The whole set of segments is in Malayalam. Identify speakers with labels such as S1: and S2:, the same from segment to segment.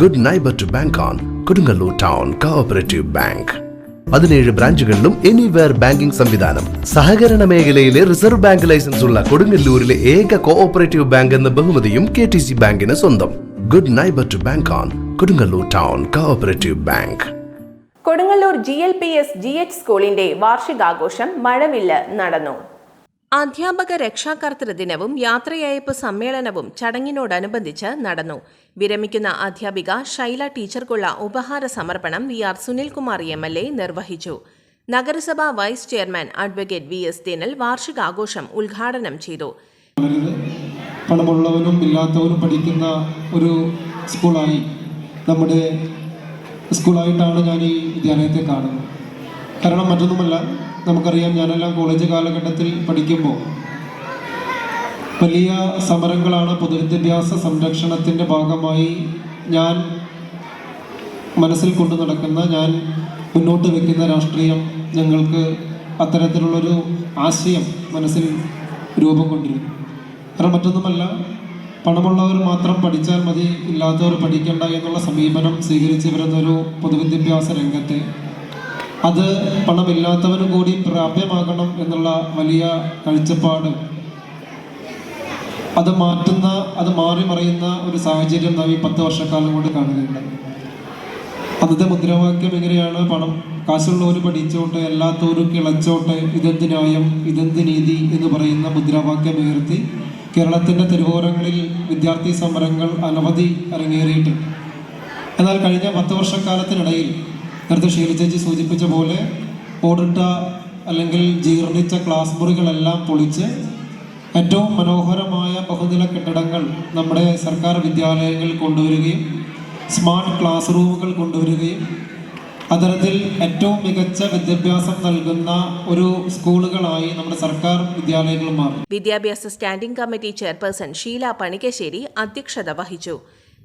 S1: Good neighbour to bank on Kodungallur town cooperative bank പതിനേഴ് ബ്രാഞ്ചുകളിലും എനിവെയർ ബാങ്കിംഗ് സംവിധാനം. സഹകരണ മേഖലയിലെ റിസർവ് ബാങ്ക് ലൈസൻസ് ഉള്ള കൊടുങ്ങല്ലൂരിലെ ഏക കോഓപ്പറേറ്റീവ് ബാങ്ക് എന്ന ബഹുമതിയും കെ ടി സി ബാങ്കിന് സ്വന്തം. Good neighbour to bank on Kodungallur town cooperative bank
S2: Kodungallur G L P S G H സ്കൂളിന്റെ വാർഷികാഘോഷം മഴവില്ല് നടന്നു. അധ്യാപക രക്ഷാകർതൃ ദിനവും യാത്രയയപ്പ് സമ്മേളനവും ചടങ്ങിനോടനുബന്ധിച്ച് നടന്നു. വിരമിക്കുന്ന അധ്യാപിക ശൈല ടീച്ചർക്കുള്ള ഉപഹാര സമർപ്പണം V R Sunilkumar M L A നിർവഹിച്ചു. നഗരസഭാ vice chairman advocate V S Dinal വാർഷികാഘോഷം ഉദ്ഘാടനം ചെയ്തു.
S3: പണമുള്ളവരും ഇല്ലാത്തവരും പഠിക്കുന്ന ഒരു സ്കൂളായി നമ്മുടെ സ്കൂളായിട്ടാണ് ഞാൻ ഈ വിദ്യാലയത്തെ കാണുന്നത്. കാരണം മറ്റൊന്നുമല്ല നമുക്കറിയാം ഞാനെല്ലാം കോളേജ് കാലഘട്ടത്തിൽ പഠിക്കുമ്പോൾ വലിയ സമരങ്ങളാണ് പൊതുവിദ്യാഭ്യാസ സംരക്ഷണത്തിന്റെ ഭാഗമായി ഞാൻ മനസ്സിൽ കൊണ്ടു നടക്കുന്ന ഞാൻ മുന്നോട്ട് വയ്ക്കുന്ന രാഷ്ട്രീയം ഞങ്ങൾക്ക് അത്തരത്തിലുള്ളൊരു ആശയം മനസ്സിൽ രൂപം കൊണ്ടിരുന്നു കാരണം മറ്റൊന്നുമല്ല പണമുള്ളവർ മാത്രം പഠിച്ചാൽ മതി ഇല്ലാത്തവർ പഠിക്കേണ്ട എന്നുള്ള സമീപനം സ്വീകരിച്ച് വരുന്നൊരു പൊതുവിദ്യാഭ്യാസ രംഗത്തെ അത് പണമില്ലാത്തവനും കൂടി പ്രാപ്യമാകണം എന്നുള്ള വലിയ കാഴ്ചപ്പാട്. അത് മാറ്റുന്ന അത് മാറി മറിയുന്ന ഒരു സാഹചര്യം നാം ഈ പത്ത് വർഷക്കാലം കൊണ്ട് കാണുകയുണ്ട്. അന്നത്തെ മുദ്രാവാക്യം എങ്ങനെയാണ്? പണം കാശുള്ളവർ പഠിച്ചോട്ടെ എല്ലാത്തോരും കിളച്ചോട്ടെ ഇതെന്ത് ന്യായം ഇതെന്ത് നീതി എന്ന് പറയുന്ന മുദ്രാവാക്യം ഉയർത്തി കേരളത്തിന്റെ തെരുവോരങ്ങളിൽ വിദ്യാർത്ഥി സമരങ്ങൾ അനവധി അരങ്ങേറിയിട്ടുണ്ട്. എന്നാൽ കഴിഞ്ഞ പത്ത് വർഷക്കാലത്തിനിടയിൽ നേരത്തെ ഷീല ചേച്ചി സൂചിപ്പിച്ച പോലെ ഓടിട്ട അല്ലെങ്കിൽ ജീർണിച്ച ക്ലാസ് മുറികളെല്ലാം പൊളിച്ച് ഏറ്റവും മനോഹരമായ ബഹുനില കെട്ടിടങ്ങൾ നമ്മുടെ സർക്കാർ വിദ്യാലയങ്ങളിൽ കൊണ്ടുവരികയും സ്മാർട്ട് ക്ലാസ് റൂമുകൾ കൊണ്ടുവരികയും അത്തരത്തിൽ ഏറ്റവും മികച്ച വിദ്യാഭ്യാസം നൽകുന്ന ഒരു സ്കൂളുകളായി നമ്മുടെ സർക്കാർ വിദ്യാലയങ്ങൾ മാറും.
S2: വിദ്യാഭ്യാസ standing committee chairperson Sheela Panikkassery അധ്യക്ഷത വഹിച്ചു.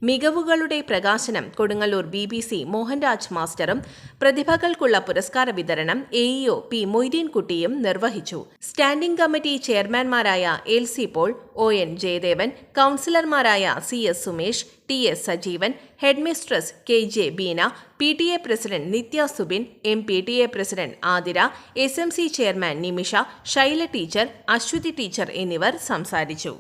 S2: മികവുകളുടെ പ്രകാശനം Kodungallur B B C Mohanraj മാസ്റ്ററും പ്രതിഭകൾക്കുള്ള പുരസ്കാര വിതരണം എ ഇഒ പി മൊയ്തീൻകുട്ടിയും നിർവഹിച്ചു. Standing committee ചെയർമാൻമാരായ L C Paul O N Jayadevan കൌൺസിലർമാരായ C S Sumesh T S Sajeevan headmistress K J Beena P T A president Nithya Subin M P T A president Athira S M C chairman Nimisha Shaila teacher Aswathy teacher എന്നിവർ സംസാരിച്ചു.